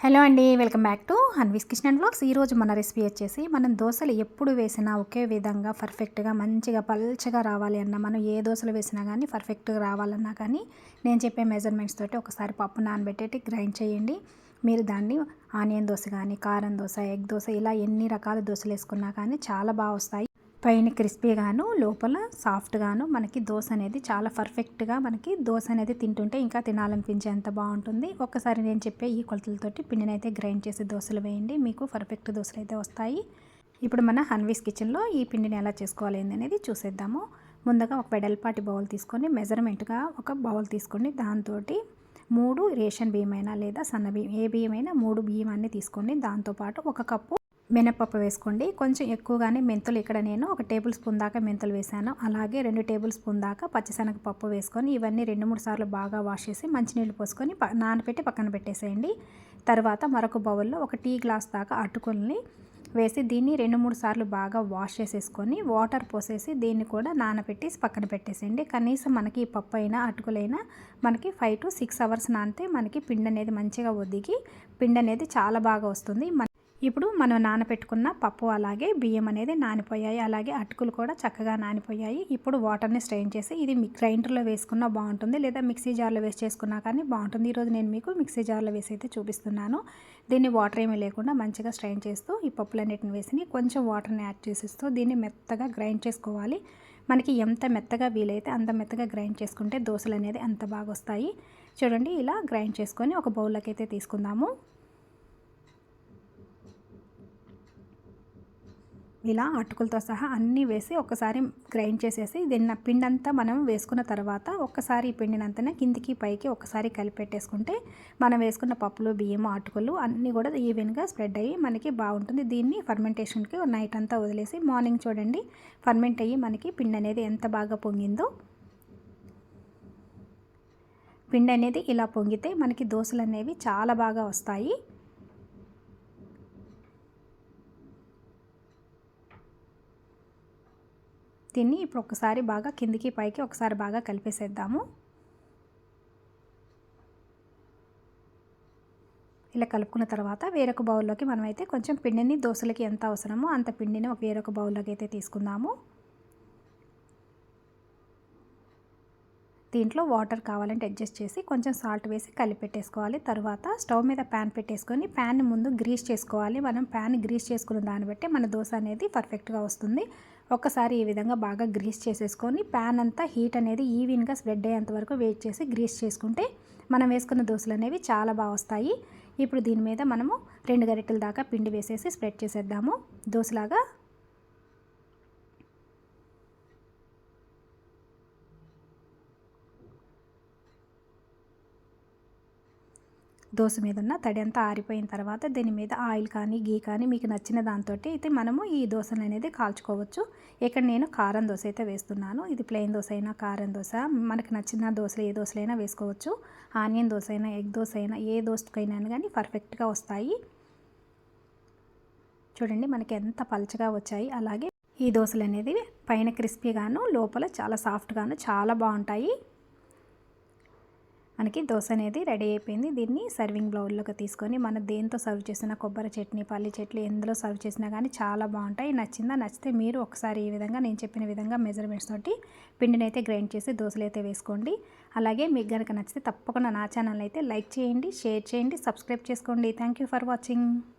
Hello అండి welcome back to Hanvi's kitchen blogs ఈరోజు మన రెసిపీ వచ్చేసి మనం దోశలు ఎప్పుడు వేసినా ఒకే విధంగా పర్ఫెక్ట్గా మంచిగా పల్చగా రావాలి అన్న మనం ఏ దోశలు వేసినా కానీ పర్ఫెక్ట్గా రావాలన్నా కానీ నేను చెప్పే మెజర్మెంట్స్ తోటి ఒకసారి పప్పు నానబెట్టేటి గ్రైండ్ చేయండి. మీరు దాన్ని ఆనియన్ దోశ కానీ కారం దోశ ఎగ్ దోశ ఇలా ఎన్ని రకాల దోశలు వేసుకున్నా కానీ చాలా బాగా వస్తాయి. పైన క్రిస్పీగాను లోపల సాఫ్ట్గాను మనకి దోశ అనేది చాలా పర్ఫెక్ట్గా మనకి దోశ అనేది తింటుంటే ఇంకా తినాలనిపించేంత బాగుంటుంది. ఒక్కసారి నేను చెప్పే ఈ కొలతలతోటి పిండిని అయితే గ్రైండ్ చేసి దోశలు వేయండి. మీకు పర్ఫెక్ట్ దోశలు అయితే వస్తాయి. ఇప్పుడు మన హన్వీస్ కిచెన్లో ఈ పిండిని ఎలా చేసుకోవాలి అనేది చూసేద్దాము. ముందుగా ఒక పెడల్పాటి బౌల్ తీసుకొని మెజర్మెంట్గా ఒక బౌల్ తీసుకోండి దాంతో మూడు రేషన్ బియ్యం అయినా లేదా సన్న బియ్యం ఏ బియ్యం అయినా మూడు బియ్యం అన్నీ తీసుకోండి దాంతోపాటు ఒక కప్పు మినపప్పు వేసుకోండి. కొంచెం ఎక్కువగానే మెంతులు ఇక్కడ నేను ఒక టేబుల్ స్పూన్ దాకా మెంతులు వేసాను. అలాగే రెండు టేబుల్ స్పూన్ దాకా పచ్చిశనగ పప్పు వేసుకొని ఇవన్నీ రెండు మూడు సార్లు బాగా వాష్ చేసి మంచినీళ్ళు పోసుకొని నానబెట్టి పక్కన పెట్టేసేయండి. తర్వాత మరొక బౌల్లో ఒక టీ గ్లాస్ దాకా అటుకుల్ని వేసి దీన్ని రెండు మూడు సార్లు బాగా వాష్ చేసేసుకొని వాటర్ పోసేసి దీన్ని కూడా నానబెట్టి పక్కన పెట్టేసేయండి. కనీసం మనకి ఈ పప్పు అయినా అటుకులైనా మనకి ఫైవ్ టు సిక్స్ అవర్స్ నానితే మనకి పిండి అనేది మంచిగా ఒదిగి పిండి అనేది చాలా బాగా వస్తుంది. ఇప్పుడు మనం నానబెట్టుకున్న పప్పు అలాగే బియ్యం అనేది నానిపోయాయి. అలాగే అటుకులు కూడా చక్కగా నానిపోయాయి. ఇప్పుడు వాటర్ని స్ట్రెయిన్ చేసి ఇది గ్రైండర్లో వేసుకున్నా బాగుంటుంది. లేదా మిక్సీ జార్లో వేసి చేసుకున్నా కానీ బాగుంటుంది. ఈరోజు నేను మీకు మిక్సీ జార్లో వేసి అయితే చూపిస్తున్నాను. దీన్ని వాటర్ ఏమీ లేకుండా మంచిగా స్ట్రెయిన్ చేస్తూ ఈ పప్పులన్నిటిని వేసి కొంచెం వాటర్ని యాడ్ చేసిస్తూ దీన్ని మెత్తగా గ్రైండ్ చేసుకోవాలి. మనకి ఎంత మెత్తగా వీలైతే అంత మెత్తగా గ్రైండ్ చేసుకుంటే దోశలు అనేది అంత బాగా వస్తాయి. చూడండి ఇలా గ్రైండ్ చేసుకొని ఒక బౌల్లోకి అయితే తీసుకుందాము. ఇలా అటుకులతో సహా అన్నీ వేసి ఒకసారి గ్రైండ్ చేసేసి దీన్ని పిండంతా మనం వేసుకున్న తర్వాత ఒక్కసారి ఈ పిండినంతనే కిందికి పైకి ఒకసారి కలిపెట్టేసుకుంటే మనం వేసుకున్న పప్పులు బియ్యం అటుకులు అన్నీ కూడా ఈవెన్గా స్ప్రెడ్ అయ్యి మనకి బాగుంటుంది. దీన్ని ఫర్మెంటేషన్కి నైట్ అంతా వదిలేసి మార్నింగ్ చూడండి. ఫర్మెంట్ అయ్యి మనకి పిండి అనేది ఎంత బాగా పొంగిందో. పిండి అనేది ఇలా పొంగితే మనకి దోశలు అనేవి చాలా బాగా వస్తాయి. దీన్ని ఇప్పుడు ఒకసారి బాగా కిందికి పైకి ఒకసారి బాగా కలిపేసేద్దాము. ఇలా కలుపుకున్న తర్వాత వేరొక బౌల్లోకి మనమైతే కొంచెం పిండిని దోశలకి ఎంత అవసరమో అంత పిండిని ఒక వేరొక బౌల్లోకి అయితే తీసుకుందాము. దీంట్లో వాటర్ కావాలంటే అడ్జస్ట్ చేసి కొంచెం సాల్ట్ వేసి కలిపెట్టేసుకోవాలి తర్వాత స్టవ్ మీద ప్యాన్ పెట్టేసుకొని ప్యాన్ ముందు గ్రీస్ చేసుకోవాలి. మనం ప్యాన్ గ్రీస్ చేసుకున్న దాన్ని బట్టి మన దోశ అనేది పర్ఫెక్ట్గా వస్తుంది. ఒక్కసారి ఈ విధంగా బాగా గ్రీస్ చేసేసుకొని ప్యాన్ అంతా హీట్ అనేది ఈవెన్గా స్ప్రెడ్ అయ్యేంత వరకు వెయిట్ చేసి గ్రీస్ చేసుకుంటే మనం వేసుకున్న దోశలు అనేవి చాలా బాగా వస్తాయి. ఇప్పుడు దీని మీద మనము రెండు గరిటెల దాకా పిండి వేసేసి స్ప్రెడ్ చేసేద్దాము. దోశలాగా దోశ మీద ఉన్న తడి అంతా ఆరిపోయిన తర్వాత దీని మీద ఆయిల్ కానీ గీ కానీ మీకు నచ్చిన దాంతో అయితే మనము ఈ దోశలు అనేది కాల్చుకోవచ్చు. ఇక్కడ నేను కారం దోశ అయితే వేస్తున్నాను. ఇది ప్లెయిన్ దోశ అయినా కారం దోశ మనకు నచ్చిన దోశలు ఏ దోశలైనా వేసుకోవచ్చు. ఆనియన్ దోశ అయినా ఎగ్ దోశ అయినా ఏ దోశకైనా కానీ పర్ఫెక్ట్గా వస్తాయి. చూడండి మనకి ఎంత పలచగా వచ్చాయి. అలాగే ఈ దోశలు అనేది పైన క్రిస్పీగాను లోపల చాలా సాఫ్ట్గాను చాలా బాగుంటాయి. మనకి దోశ అనేది రెడీ అయిపోయింది. దీన్ని సర్వింగ్ బౌల్లోకి తీసుకొని మనం దేంతో సర్వ్ చేసిన కొబ్బరి చట్నీ పల్లి చట్నీ ఎందులో సర్వ్ చేసినా కానీ చాలా బాగుంటాయి. నచ్చిందా? నచ్చితే మీరు ఒకసారి ఈ విధంగా నేను చెప్పిన విధంగా మెజర్మెంట్స్ తోటి పిండిని అయితే గ్రైండ్ చేసి దోశలు అయితే వేసుకోండి. అలాగే మీకు కనుక నచ్చితే తప్పకుండా నా ఛానల్ అయితే లైక్ చేయండి షేర్ చేయండి సబ్స్క్రైబ్ చేసుకోండి. Thank for watching.